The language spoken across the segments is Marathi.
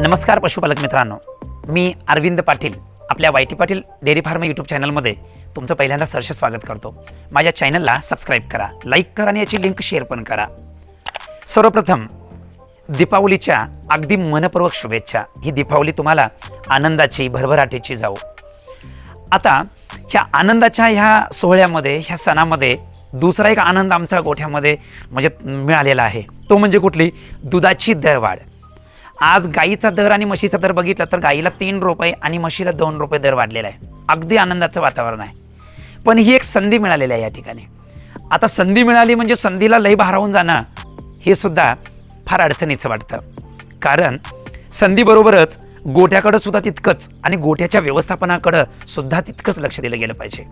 नमस्कार पशुपालक मित्रांनो. मी अरविंद पाटील आपल्या Y T Patil dairy farm YouTube चॅनलमध्ये तुमचं पहिल्यांदा सरसे स्वागत करतो. माझ्या चॅनलला सबस्क्राईब करा लाईक करा आणि याची लिंक शेअर पण करा. सर्वप्रथम दीपावलीच्या अगदी मनपूर्वक शुभेच्छा. ही दीपावली तुम्हाला आनंदाची भरभराटीची जाऊ आता ह्या आनंदाच्या ह्या सोहळ्यामध्ये ह्या सणामध्ये दुसरा एक आनंद आमच्या गोठ्यामध्ये म्हणजे मिळालेला आहे. तो म्हणजे कुठली? दुधाची दरवाढ. आज गाईचा दर आणि म्हशीचा दर बघितला तर गाईला तीन रुपये आणि म्हशीला दोन रुपये दर वाढलेला आहे. अगदी आनंदाचं वातावरण आहे. पण ही एक संधी मिळालेली आहे या ठिकाणी. आता संधी मिळाली म्हणजे संधीला लय भारावून जाणं हे सुद्धा फार अडचणीचं वाटतं. कारण संधीबरोबरच गोठ्याकडं सुद्धा तितकंच आणि गोठ्याच्या व्यवस्थापनाकडं सुद्धा तितकंच लक्ष दिलं गेलं पाहिजे.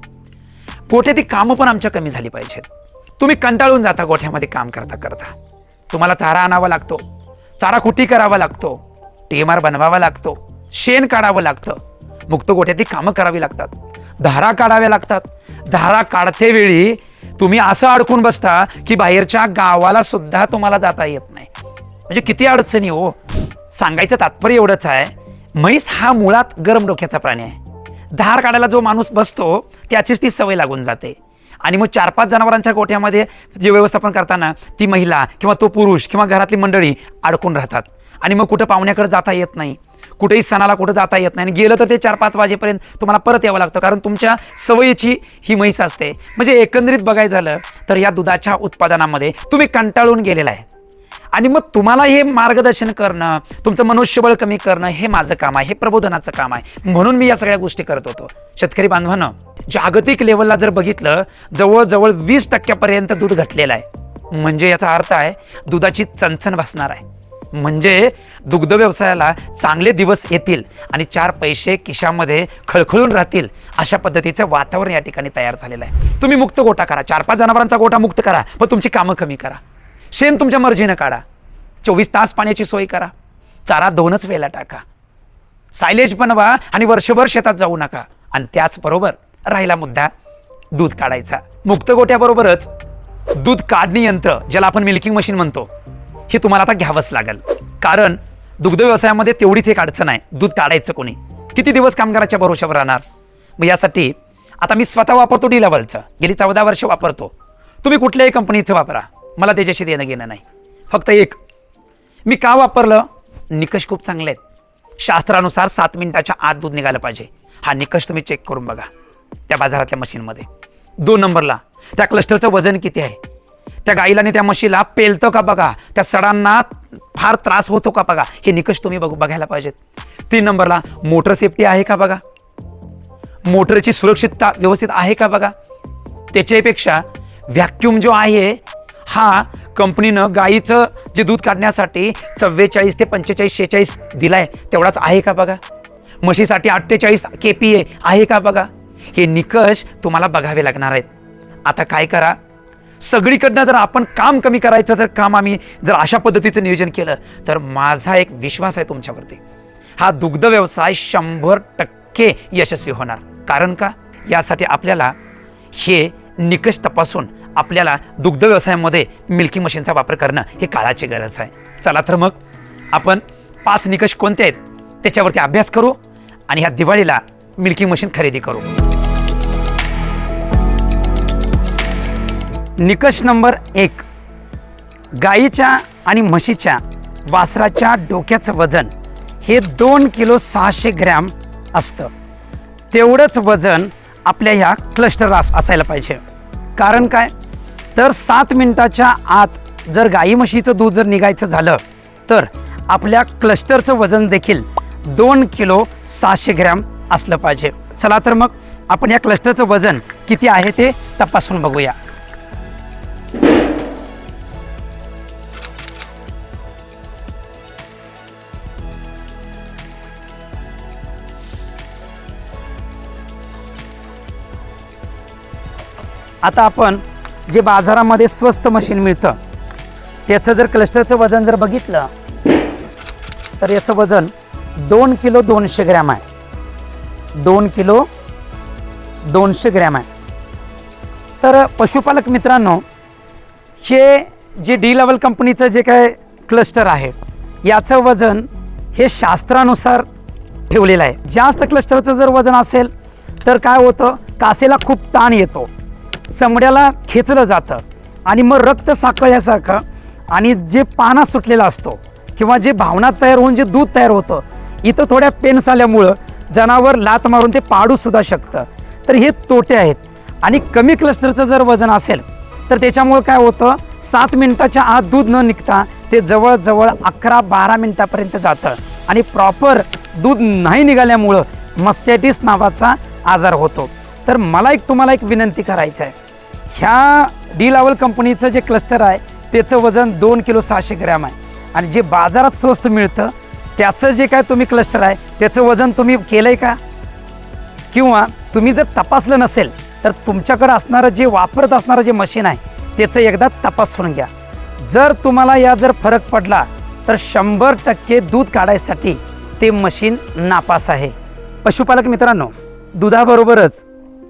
गोठ्याची कामं पण आमच्या कमी झाली पाहिजेत. तुम्ही कंटाळून जाता गोठ्यामध्ये काम करता करता तुम्हाला चारा आणावा लागतो. चारा कुटी करावा लागतो. टीएमआर बनवावा लागतो. शेण काढावं लागतं. मुक्त गोठ्यातली कामं करावी लागतात. धारा काढाव्या लागतात. धारा काढते वेळी तुम्ही असं अडकून बसता की बाहेरच्या गावाला सुद्धा तुम्हाला जाता येत नाही. म्हणजे किती अडचणी हो. सांगायचं तात्पर्य एवढंच आहे. म्हैस हा मुळात गरम डोक्याचा प्राणी आहे. धार काढायला जो माणूस बसतो त्याचीच ती सवय लागून जाते. आणि मग चार पाच जनावरांच्या गोठ्यामध्ये जे व्यवस्थापन करताना ती महिला किंवा तो पुरुष किंवा घरातली मंडळी अडकून राहतात. आणि मग कुठं पाहुण्याकडे जाता येत नाही. कुठेही सणाला कुठं जाता येत नाही. आणि गेलं तर ते चार पाच वाजेपर्यंत तुम्हाला परत यावं लागतं. कारण तुमच्या सवयीची ही म्हैस असते. म्हणजे एकंदरीत बघायचं झालं तर या दुधाच्या उत्पादनामध्ये तुम्ही कंटाळून गेलेला आहे. आणि मग तुम्हाला हे मार्गदर्शन करणं तुमचं मनुष्यबळ कमी करणं हे माझं काम आहे. हे प्रबोधनाचं काम आहे. म्हणून मी या सगळ्या गोष्टी करत होतो. शेतकरी बांधवानं जागतिक लेवलला जर बघितलं जवळजवळ वीस टक्क्यापर्यंत दूध घटलेलं आहे. म्हणजे याचा अर्थ आहे दुधाची चणचण बसणार आहे. म्हणजे दुग्ध व्यवसायाला चांगले दिवस येतील आणि चार पैसे खिशामध्ये खळखळून राहतील अशा पद्धतीचं वातावरण या ठिकाणी तयार झालेलं आहे. तुम्ही मुक्त गोठा करा. चार पाच जनावरांचा गोठा मुक्त करा पण तुमची कामं कमी करा. शेण तुमच्या मर्जीनं काढा. चोवीस तास पाण्याची सोय करा. चारा दोनच वेळेला टाका. सायलेज बनवा आणि वर्षभर शेतात जाऊ नका. आणि त्याचबरोबर राहिला मुद्दा दूध काढायचा. मुक्त गोट्याबरोबरच दूध काढणी यंत्र ज्याला आपण मिल्किंग मशीन म्हणतो हे तुम्हाला आता घ्यावंच लागेल. कारण दुग्ध व्यवसायामध्ये तेवढीच एक अडचण आहे दूध काढायचं कोणी? किती दिवस कामगाराच्या भरोशावर राहणार? मग यासाठी आता मी स्वतः वापरतो डी लेवलचं गेली चौदा वर्ष वापरतो. तुम्ही कुठल्याही कंपनीचं वापरा. मला त्याच्याशी देणं घेणं नाही. फक्त एक मी का वापरलं? निकष खूप चांगले आहेत. शास्त्रानुसार सात मिनिटाच्या आत दूध निघालं पाहिजे. हा निकष तुम्ही चेक करून बघा. त्या बाजारातल्या मशीनमध्ये. दोन नंबरला त्या क्लस्टरचं वजन किती आहे? त्या गाईला आणि त्या म्हशीला पेलतं का बघा? त्या सडांना फार त्रास होतो का बघा? हे निकष तुम्ही बघू बघायला पाहिजेत. तीन नंबरला मोटर सेफ्टी आहे का बघा? मोटरची सुरक्षितता व्यवस्थित आहे का बघा? त्याच्यापेक्षा व्हॅक्यूम जो आहे हा कंपनीनं गाईचं जे दूध काढण्यासाठी चव्वेचाळीस ते पंचेचाळीस शेहेचाळीस दिलाय तेवढाच आहे का बघा? म्हशीसाठी अठ्ठेचाळीस के पी ए आहे का बघा? हे निकष तुम्हाला बघावे लागणार आहेत. आता काय करा? सगळीकडनं जर आपण काम कमी करायचं जर काम आम्ही जर अशा पद्धतीचं नियोजन केलं तर माझा एक विश्वास आहे तुमच्यावरती. हा दुग्ध व्यवसाय शंभर टक्के यशस्वी होणार. कारण का? यासाठी आपल्याला हे निकष तपासून आपल्याला दुग्ध व्यवसायामध्ये मिल्की मशीनचा वापर करणं हे काळाची गरज आहे. चला तर मग आपण पाच निकष कोणते आहेत? त्याच्यावरती अभ्यास करू आणि ह्या दिवाळीला मिल्की मशीन खरेदी करू. निकष नंबर एक. गाईच्या आणि म्हशीच्या वासराच्या डोक्याचं वजन हे दोन किलो सहाशे ग्रॅम असतं. तेवढंच वजन आपल्या ह्या क्लस्टर असायला पाहिजे. कारण काय? तर सात मिनटाच्या आत जर गाई म्हशीचं दूध जर निघायचं झालं तर आपल्या क्लस्टरचं वजन देखील दोन किलो सहाशे ग्रॅम असलं पाहिजे. चला तर मग आपण या क्लस्टरचं वजन किती आहे ते तपासून बघूया. आता आपण जे बाजारामध्ये स्वस्त मशीन मिळतं त्याचं जर क्लस्टरचं वजन जर बघितलं तर याचं वजन दोन किलो दोनशे ग्रॅम आहे. दोन किलो दोनशे ग्रॅम आहे. तर पशुपालक मित्रांनो हे जे डी लेवल कंपनीचं जे काय क्लस्टर आहे याचं वजन हे शास्त्रानुसार ठेवलेलं आहे. जास्त क्लस्टरचं जर वजन असेल तर काय होतं? कासेला खूप ताण येतो. चमड्याला खेचलं जातं आणि मग रक्त साकळल्यासारखं आणि जे पाना सुटलेला असतो किंवा जे भावना तयार होऊन जे दूध तयार होतं इथं थोड्या पेन्स आल्यामुळं जनावर लात मारून ते पाडूसुद्धा शकतं. तर हे तोटे आहेत. आणि कमी क्लस्टरचं जर वजन असेल तर त्याच्यामुळं काय होतं सात मिनटाच्या आत दूध न निघता ते जवळजवळ अकरा बारा मिनटापर्यंत जातं. आणि प्रॉपर दूध नाही निघाल्यामुळं मस्टॅटिस नावाचा आजार होतो. तर मला एक तुम्हाला एक विनंती करायचं आहे. ह्या डी लावल कंपनीचं जे क्लस्टर आहे त्याचं वजन दोन किलो सहाशे ग्रॅम आहे. आणि जे बाजारात स्वस्त मिळतं त्याचं जे काय तुम्ही क्लस्टर आहे त्याचं वजन तुम्ही केलं आहे का? किंवा तुम्ही जर तपासलं नसेल तर तुमच्याकडं असणारं जे वापरत असणारं जे मशीन आहे त्याचं एकदा तपासून घ्या. जर तुम्हाला या जर फरक पडला तर शंभर टक्के दूध काढायसाठी ते मशीन नापास आहे. पशुपालक मित्रांनो दुधाबरोबरच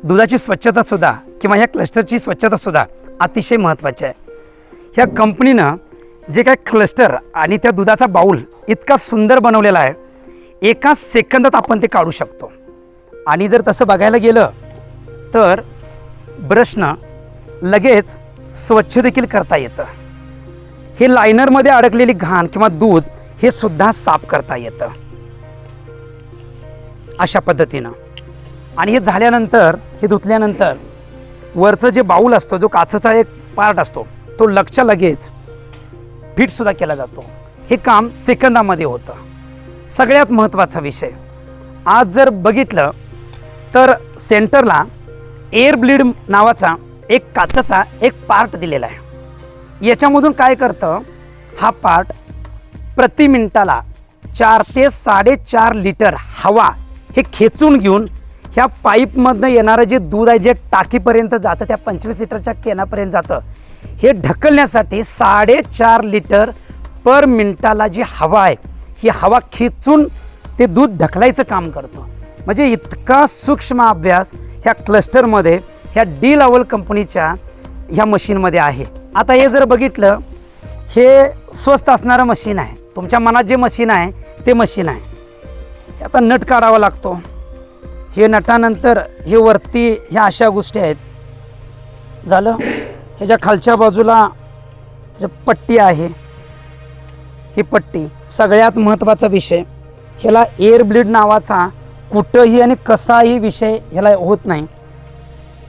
दुधाची स्वच्छता सुद्धा किंवा ह्या क्लस्टरची स्वच्छतासुद्धा अतिशय महत्त्वाची आहे. ह्या कंपनीनं जे काय क्लस्टर आणि त्या दुधाचा बाऊल इतका सुंदर बनवलेला आहे एका सेकंदात आपण ते काढू शकतो. आणि जर तसं बघायला गेलं तर ब्रशनं लगेच स्वच्छ देखील करता येतं. हे लायनरमध्ये अडकलेली घाण किंवा दूध हे सुद्धा साफ करता येतं. अशा पद्धतीनं. आणि हे झाल्यानंतर हे धुतल्यानंतर वरचं जे बाऊल असतो जो काचेचा एक पार्ट असतो तो लक्ष लगेच फिटसुद्धा केला जातो. हे काम सेकंदामध्ये होतं. सगळ्यात महत्त्वाचा विषय. आज जर बघितलं तर सेंटरला एअर ब्लीड नावाचा एक काचेचा एक पार्ट दिलेला आहे. याच्यामधून काय करतं हा पार्ट प्रति मिनिटाला चार ते साडेचार लिटर हवा हे खेचून घेऊन ह्या पाईपमधनं येणारं जे दूध आहे जे टाकीपर्यंत जातं त्या पंचवीस लिटरच्या केनापर्यंत जातं हे ढकलण्यासाठी साडेचार लिटर पर मिनटाला जी हवा आहे ही हवा खेचून ते दूध ढकलायचं काम करतं. म्हणजे इतका सूक्ष्म अभ्यास ह्या क्लस्टरमध्ये ह्या डी लावल कंपनीच्या ह्या मशीनमध्ये आहे. आता हे जर बघितलं हे स्वस्त असणारं मशीन आहे. तुमच्या मनात जे मशीन आहे ते मशीन आहे. आता नट काढावा लागतो. हे नटानंतर हे वरती ह्या अशा गोष्टी आहेत. झालं? ह्याच्या खालच्या बाजूला पट्टी आहे ही पट्टी सगळ्यात महत्त्वाचा विषय. ह्याला एअर ब्लीड नावाचा कुठंही आणि कसाही विषय ह्याला होत नाही.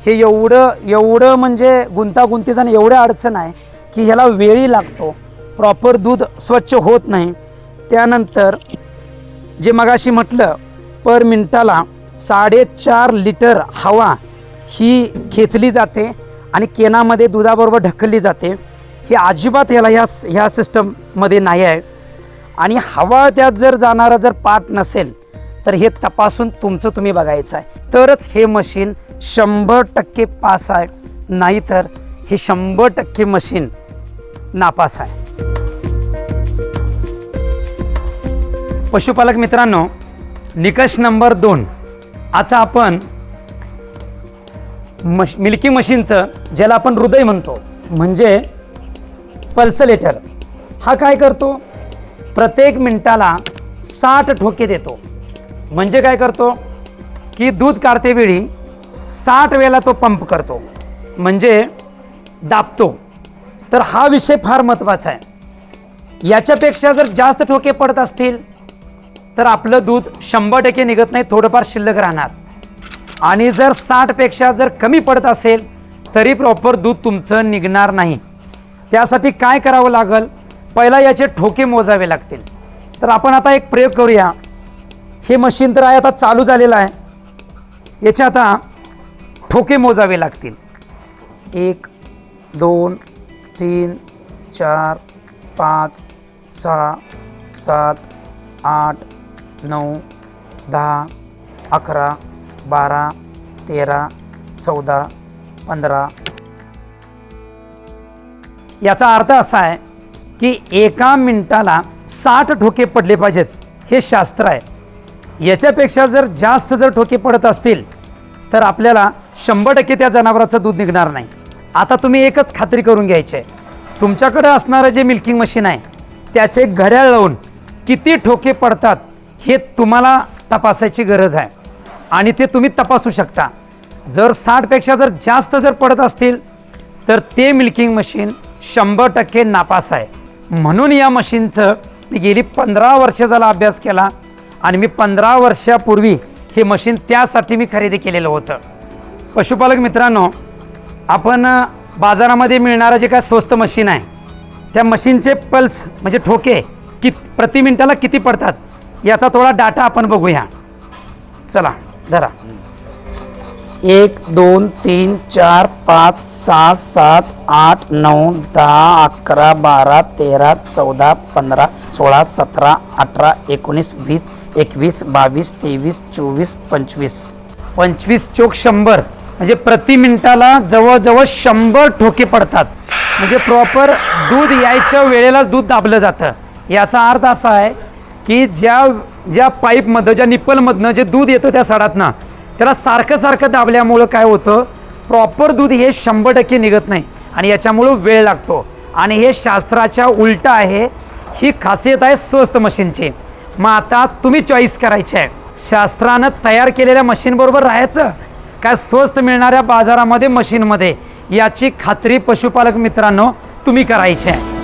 हे एवढं एवढं म्हणजे गुंतागुंतीचं आणि एवढं अडचण आहे की ह्याला वेळी लागतो. प्रॉपर दूध स्वच्छ होत नाही. त्यानंतर जे मगाशी म्हटलं पर मिनटाला साडेचार लिटर हवा ही खेचली जाते आणि केनामध्ये दुधाबरोबर ढकलली जाते. ही अजिबात ह्याला ह्या ह्या सिस्टममध्ये नाही आहे. आणि हवा त्यात जर जाणारा जर पात नसेल तर हे तपासून तुमचं तुम्ही बघायचं आहे. तरच हे मशीन शंभर टक्के पास आहे. नाहीतर हे शंभर टक्के मशीन नापास आहे. पशुपालक मित्रांनो निकष नंबर दोन. आता आपण मश मिल्की मशीनचं ज्याला आपण हृदय म्हणतो म्हणजे पल्सलेटर हा काय करतो? प्रत्येक मिनिटाला साठ ठोके देतो. म्हणजे काय करतो? की दूध काढतेवेळी साठ वेळेला तो पंप करतो. म्हणजे दाबतो. तर हा विषय फार महत्त्वाचा आहे. याच्यापेक्षा जर जास्त ठोके पडत असतील तर आपलं दूध शंभर टक्के निघत नाही थोडंफार शिल्लक राहणार. आणि जर साठपेक्षा जर कमी पडत असेल तरी प्रॉपर दूध तुमचं निघणार नाही. त्यासाठी काय करावं लागेल? पहिला याचे ठोके मोजावे लागतील. तर आपण आता एक प्रयोग करूया. हे मशीन तर आहे आता चालू झालेलं आहे. याचे आता ठोके मोजावे लागतील. एक दोन तीन चार पाच सहा सात आठ नऊ दहा अकरा बारा तेरा चौदा पंधरा. याचा अर्थ असा आहे की एका मिनिटाला साठ ठोके पडले पाहिजेत हे शास्त्र आहे. याच्यापेक्षा जर जास्त जर ठोके पडत असतील तर आपल्याला शंभर टक्के त्या जनावराचं दूध निघणार नाही. आता तुम्ही एकच खात्री करून घ्यायची आहे. तुमच्याकडे असणारं जे मिल्किंग मशीन आहे त्याचे घड्याळ लावून किती ठोके पडतात हे तुम्हाला तपासायची गरज आहे. आणि ते तुम्ही तपासू शकता. जर साठपेक्षा जर जास्त जर पडत असतील तर ते मिल्किंग मशीन शंभर टक्के नापास आहे. म्हणून या मशीनचं मी गेली पंधरा वर्ष झाला अभ्यास केला आणि मी पंधरा वर्षापूर्वी हे मशीन त्यासाठी मी खरेदी केलेलं होतं. पशुपालक मित्रांनो आपण बाजारामध्ये मिळणारं जे काय स्वस्त मशीन आहे त्या मशीनचे पल्स म्हणजे ठोके कित प्रति मिनिटाला किती पडतात? याचा थोडा डाटा आपण बघूया. चला धरा. एक दोन तीन चार पाच सहा सात आठ नऊ दहा अकरा बारा तेरा चौदा पंधरा सोळा सतरा अठरा एकोणीस वीस एकवीस बावीस तेवीस चोवीस पंचवीस. पंचवीस चोक शंभर. म्हणजे प्रति मिनिटाला जवळजवळ शंभर ठोके पडतात. म्हणजे प्रॉपर दूध यायच्या वेळेलाच दूध दाबलं जातं. याचा अर्थ असा आहे की ज्या ज्या पाईपमधनं ज्या निप्पलमधनं जे दूध येतं त्या सडातनं त्याला सारखं सारखं दाबल्यामुळं काय होतं? प्रॉपर दूध हे शंभर टक्के निघत नाही. आणि याच्यामुळं वेळ लागतो. आणि हे शास्त्राच्या उलटं आहे. ही खासियत आहे स्वस्त मशीनची. मग आता तुम्ही चॉईस करायची आहे. शास्त्रानं तयार केलेल्या मशीनबरोबर राहायचं? काय स्वस्त मिळणाऱ्या बाजारामध्ये मशीनमध्ये याची खात्री पशुपालक मित्रांनो तुम्ही करायची आहे.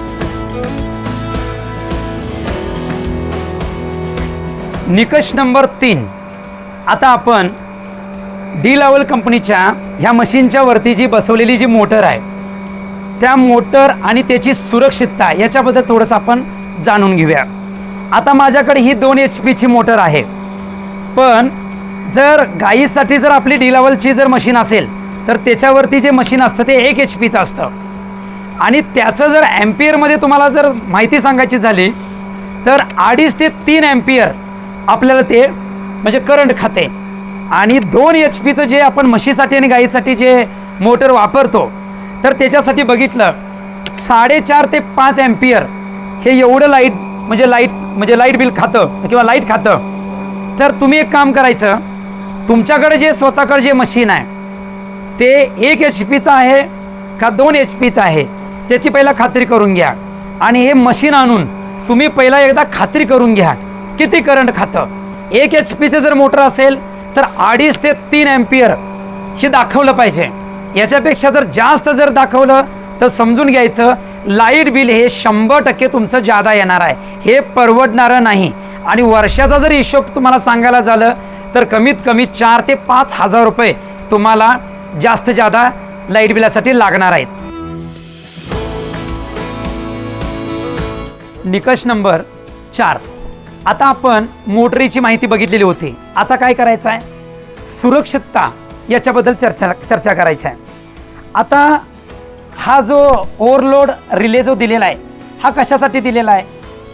निकष नंबर तीन. आता आपण डी लेवल कंपनीच्या ह्या मशीनच्या वरती जी बसवलेली जी मोटर आहे त्या मोटर आणि त्याची सुरक्षितता याच्याबद्दल थोडंसं आपण जाणून घेऊया. आता माझ्याकडे ही दोन एच पीची मोटर आहे पण जर गाईसाठी जर आपली डी लेवलची जर मशीन असेल तर त्याच्यावरती जे मशीन असतं ते एक एच पीचं असतं. आणि त्याचं जर ॲम्पियरमध्ये तुम्हाला जर माहिती सांगायची झाली तर अडीच ते तीन ॲम्पियर आपल्याला ते म्हणजे करंट खाते. आणि दोन एच पीचं जे आपण म्हशीसाठी आणि गाईसाठी जे मोटर वापरतो तर त्याच्यासाठी बघितलं साडेचार ते पाच ॲम्पियर हे एवढं लाइट म्हणजे लाइट म्हणजे लाइट बिल खातं किंवा लाइट खातं. तर तुम्ही एक काम करायचं तुमच्याकडे जे स्वतःकडे जे मशीन आहे ते एक एच पीचं आहे का दोन एच पीचं आहे त्याची पहिला खात्री करून घ्या. आणि हे मशीन आणून तुम्ही पहिला एकदा खात्री करून घ्या. किती करंट खातं? एक एच पीचं जर मोटर असेल तर अडीच ते तीन ॲम्पियर हे दाखवलं पाहिजे. याच्यापेक्षा जर जास्त जर दाखवलं तर समजून घ्यायचं लाइट बिल हे शंभर टक्के तुमचं जादा येणार आहे. हे परवडणारं नाही. आणि वर्षाचा जर हिशोब तुम्हाला सांगायला झालं तर कमीत कमी चार ते पाच हजार रुपये तुम्हाला जास्त जादा लाइट बिलासाठी लागणार आहेत. निकष नंबर चार. आता आपण मोटरीची माहिती बघितलेली होती. आता काय करायचं आहे? सुरक्षितता याच्याबद्दल चर्चा चर्चा करायची आहे. आता हा जो ओव्हरलोड रिले जो दिलेला आहे हा कशासाठी दिलेला आहे?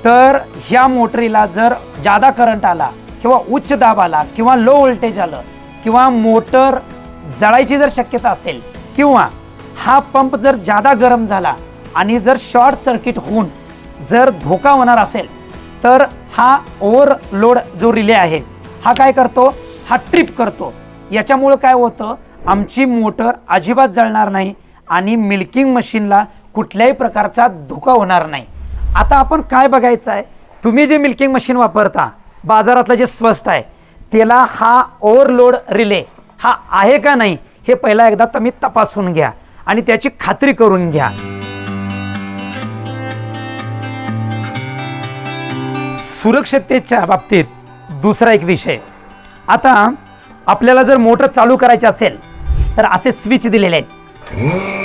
तर ह्या मोटरीला जर जादा करंट आला किंवा उच्च दाब आला किंवा लो व्होल्टेज आलं किंवा मोटर जळायची जर शक्यता असेल किंवा हा पंप जर जादा गरम झाला आणि जर शॉर्ट सर्किट होऊन जर धोका होणार असेल तर हा ओव्हरलोड जो रिले आहे हा काय करतो? हा ट्रिप करतो. याच्यामुळं काय होतं? आमची मोटर अजिबात जळणार नाही आणि मिल्किंग मशीनला कुठल्याही प्रकारचा धोका होणार नाही. आता आपण काय बघायचं आहे तुम्ही जे मिल्किंग मशीन वापरता बाजारातलं जे स्वस्त आहे त्याला हा ओव्हरलोड रिले हा आहे का नाही हे पहिला एकदा तुम्ही तपासून घ्या आणि त्याची खात्री करून घ्या. सुरक्षिततेच्या बाबतीत दुसरा एक विषय. आता आपल्याला जर मोटर चालू करायची असेल तर असे स्विच दिलेले आहेत.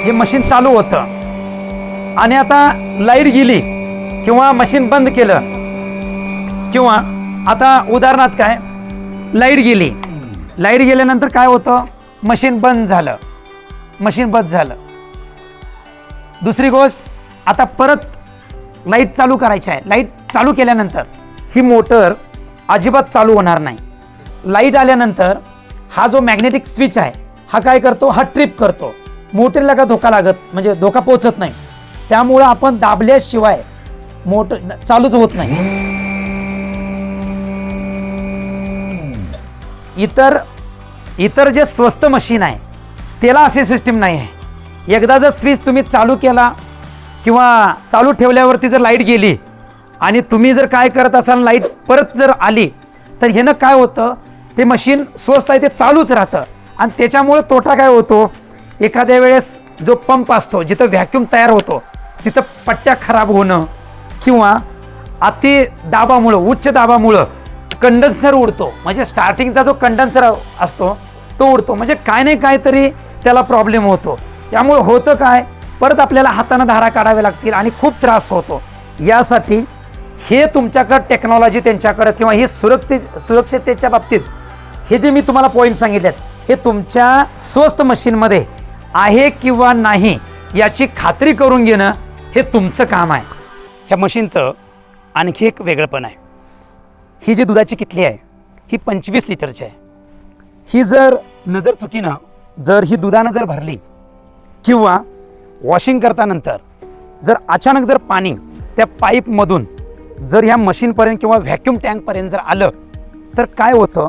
हे मशीन चालू होतं. आणि आता लाइट गेली किंवा मशीन बंद केलं किंवा आता उदाहरणार्थ काय? लाइट गेली. लाइट गेल्यानंतर काय होतं? मशीन बंद झालं. मशीन बंद झालं. दुसरी गोष्ट आता परत लाइट चालू करायची आहे. लाइट चालू केल्यानंतर ही मोटर अजिबात चालू होणार नाही. लाइट आल्यानंतर हा जो मॅग्नेटिक स्विच आहे हा काय करतो? हा ट्रिप करतो. मोटरला का धोका लागत म्हणजे धोका पोचत नाही. त्यामुळं आपण दाबल्याशिवाय मोटर चालूच होत नाही. इतर इतर जे स्वस्त मशीन आहे त्याला अशी सिस्टीम नाही आहे. एकदा जर स्विच तुम्ही चालू केला किंवा चालू ठेवल्यावरती जर लाइट गेली आणि तुम्ही जर काय करत असाल लाइट परत जर आली तर ह्यानं काय होतं ते मशीन स्वस्त आहे ते चालूच राहतं. आणि त्याच्यामुळे तोटा काय होतो एखाद्या वेळेस जो पंप असतो जिथं व्हॅक्यूम तयार होतो तिथं पट्ट्या खराब होणं किंवा अति दाबामुळं उच्च दाबामुळं कंडन्सर उडतो. म्हणजे स्टार्टिंगचा जो कंडन्सर असतो तो उडतो. म्हणजे काय नाही काहीतरी त्याला प्रॉब्लेम होतो. यामुळे होतं काय परत आपल्याला हातानं धारा काढाव्या लागतील आणि खूप त्रास होतो. यासाठी हे तुमच्याकडं टेक्नॉलॉजी त्यांच्याकडं किंवा हे सुरक्षित सुरक्षिततेच्या बाबतीत हे जे मी तुम्हाला पॉईंट सांगितलेत हे तुमच्या स्वस्त मशीनमध्ये आहे किंवा नाही याची खात्री करून घेणं हे तुमचं काम आहे. ह्या मशीनचं आणखी एक वेगळंपण आहे. ही जी दुधाची किटली आहे ही पंचवीस लिटरची आहे. ही जर नजर चुकीनं जर ही दुधानं जर भरली किंवा वॉशिंग करतानंतर जर अचानक जर पाणी त्या पाईपमधून जर ह्या मशीनपर्यंत किंवा व्हॅक्यूम टँकपर्यंत जर आलं तर काय होतं?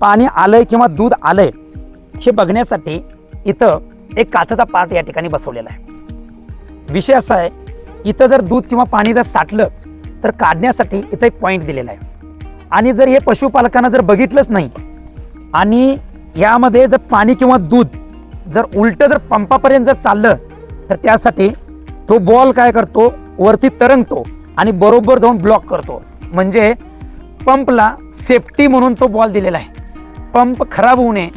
पाणी आलंय किंवा दूध आलंय हे बघण्यासाठी इथं एक काचेचा पार्ट या ठिकाणी बसवलेला आहे. विषय असा आहे इथं जर दूध किंवा पाणी जर साठलं तर काढण्यासाठी इथं एक पॉईंट दिलेला आहे. आणि जर हे पशुपालकांना जर बघितलंच नाही आणि यामध्ये जर पाणी किंवा दूध जर उलटं जर पंपापर्यंत जर चाललं तर त्यासाठी तो बॉल काय करतो? वरती तरंगतो. आणि बरोबर जाऊन ब्लॉक करतो. म्हणजे पंपला सेफ्टी म्हणून तो बॉल दिलेला आहे. पंप खराब होऊ नये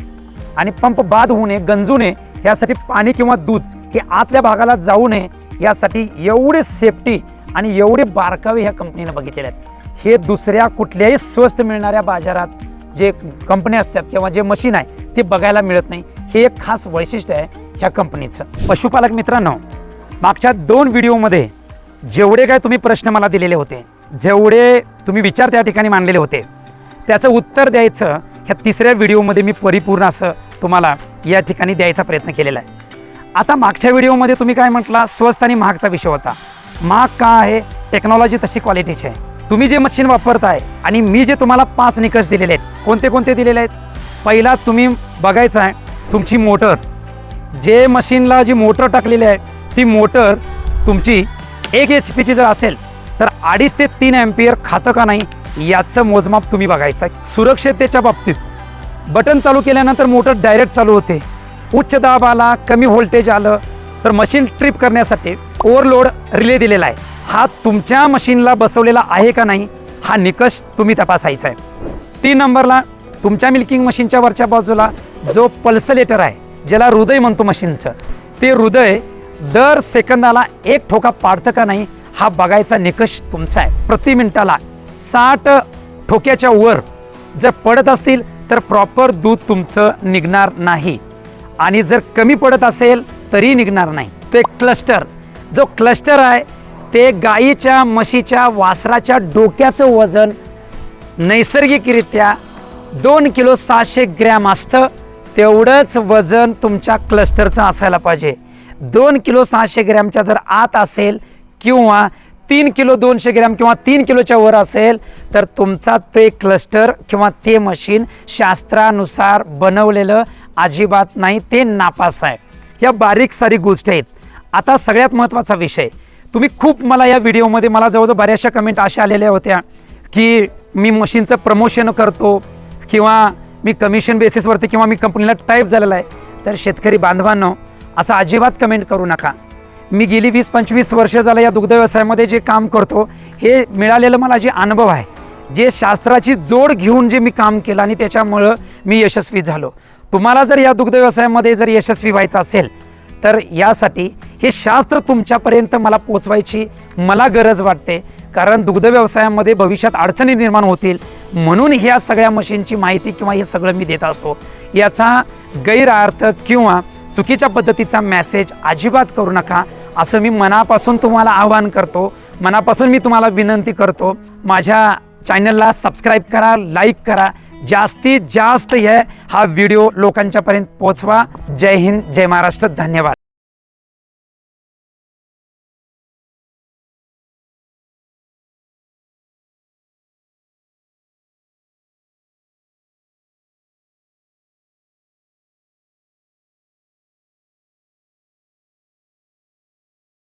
आणि पंप बाद होऊ नये गंजू नये यासाठी पाणी किंवा दूध हे आतल्या भागाला जाऊ नये यासाठी एवढे सेफ्टी आणि एवढे बारकावे ह्या कंपनीनं बघितलेले आहेत. हे दुसऱ्या कुठल्याही स्वस्त मिळणाऱ्या बाजारात जे कंपन्या असतात किंवा जे मशीन आहे ते बघायला मिळत नाही. हे एक खास वैशिष्ट्य आहे ह्या कंपनीचं पशुपालक मित्रांनो मागच्या दोन व्हिडिओमध्ये जेवढे काय तुम्ही प्रश्न मला दिलेले होते जेवढे तुम्ही विचार त्या ठिकाणी मांडलेले होते त्याचं उत्तर द्यायचं ह्या तिसऱ्या व्हिडिओमध्ये मी परिपूर्ण असं तुम्हाला या ठिकाणी द्यायचा प्रयत्न केलेला आहे. आता मागच्या व्हिडिओमध्ये तुम्ही काय म्हटला स्वस्त आणि महागचा विषय होता. महाग का आहे? टेक्नॉलॉजी तशी क्वालिटीची आहे. तुम्ही जे मशीन वापरताय आणि मी जे तुम्हाला पाच निकष दिलेले आहेत कोणते कोणते दिलेले आहेत? पहिला तुम्ही बघायचं आहे तुमची मोटर. जे मशीनला जी मोटर टाकलेली आहे ती मोटर तुमची एक एच पीची जर असेल तर अडीच ते तीन ॲम्पियर खातं का नाही याचं मोजमाप तुम्ही बघायचं आहे सुरक्षिततेच्या बाबतीत. बटन चालू केल्यानंतर मोटर डायरेक्ट चालू होते. उच्च दाब आला कमी व्होल्टेज आलं तर मशीन ट्रिप करण्यासाठी ओव्हरलोड रिले दिलेला आहे. हा तुमच्या मशीनला बसवलेला आहे का नाही हा निकष तुम्ही तपासायचा आहे तीन नंबरला तुमच्या मिल्किंग मशीनच्या वरच्या बाजूला जो पल्सलेटर आहे ज्याला हृदय म्हणतो मशीनचं ते हृदय दर सेकंदाला एक ठोका पाडतं का नाही हा बघायचा निकष तुमचा आहे. प्रति मिनिटाला साठ ठोक्याच्या वर जर पडत असतील तर प्रॉपर दूध तुमचं निघणार नाही. आणि जर कमी पडत असेल तरी निघणार नाही. तो एक क्लस्टर जो क्लस्टर आहे ते गाईच्या म्हशीच्या वासराच्या डोक्याचं वजन नैसर्गिकरित्या दोन किलो सहाशे ग्रॅम असतं. तेवढंच वजन तुमच्या क्लस्टरचं असायला पाहिजे. दोन किलो सहाशे ग्रॅमच्या जर आत असेल किंवा तीन किलो दोनशे ग्रॅम किंवा तीन किलोच्या वर असेल तर तुमचा ते क्लस्टर किंवा ते मशीन शास्त्रानुसार बनवलेलं अजिबात नाही ते नापास आहे. या बारीक सारी गोष्टी आहेत. आता सगळ्यात महत्त्वाचा विषय. तुम्ही खूप मला या व्हिडिओमध्ये मला जवळजवळ बऱ्याचशा कमेंट अशा आलेल्या होत्या की मी मशीनचं प्रमोशन करतो किंवा मी कमिशन बेसिसवरती किंवा मी कंपनीला टाईप झालेला आहे. तर शेतकरी बांधवांनो असं अजिबात कमेंट करू नका. मी गेली वीस पंचवीस वर्ष झालं या दुग्ध व्यवसायामध्ये जे काम करतो हे मिळालेलं मला जे अनुभव आहे जे शास्त्राची जोड घेऊन जे मी काम केलं आणि त्याच्यामुळं मी यशस्वी झालो. तुम्हाला जर या दुग्ध व्यवसायामध्ये जर यशस्वी व्हायचं असेल तर यासाठी हे शास्त्र तुमच्यापर्यंत मला पोचवायची मला गरज वाटते. कारण दुग्ध व्यवसायामध्ये भविष्यात अडचणी निर्माण होतील म्हणून ह्या सगळ्या मशीनची माहिती किंवा हे सगळं मी देत असतो. याचा गैरअर्थ किंवा चुकीच्या पद्धतीचा मॅसेज अजिबात करू नका. असं मी मनापासून तुम्हाला आवाहन करतो. मनापासून मी तुम्हाला विनंती करतो. माझ्या चॅनलला सबस्क्राईब करा लाईक करा. जास्तीत जास्त हे हा व्हिडिओ लोकांच्यापर्यंत पोचवा जय हिंद जय महाराष्ट्र. धन्यवाद.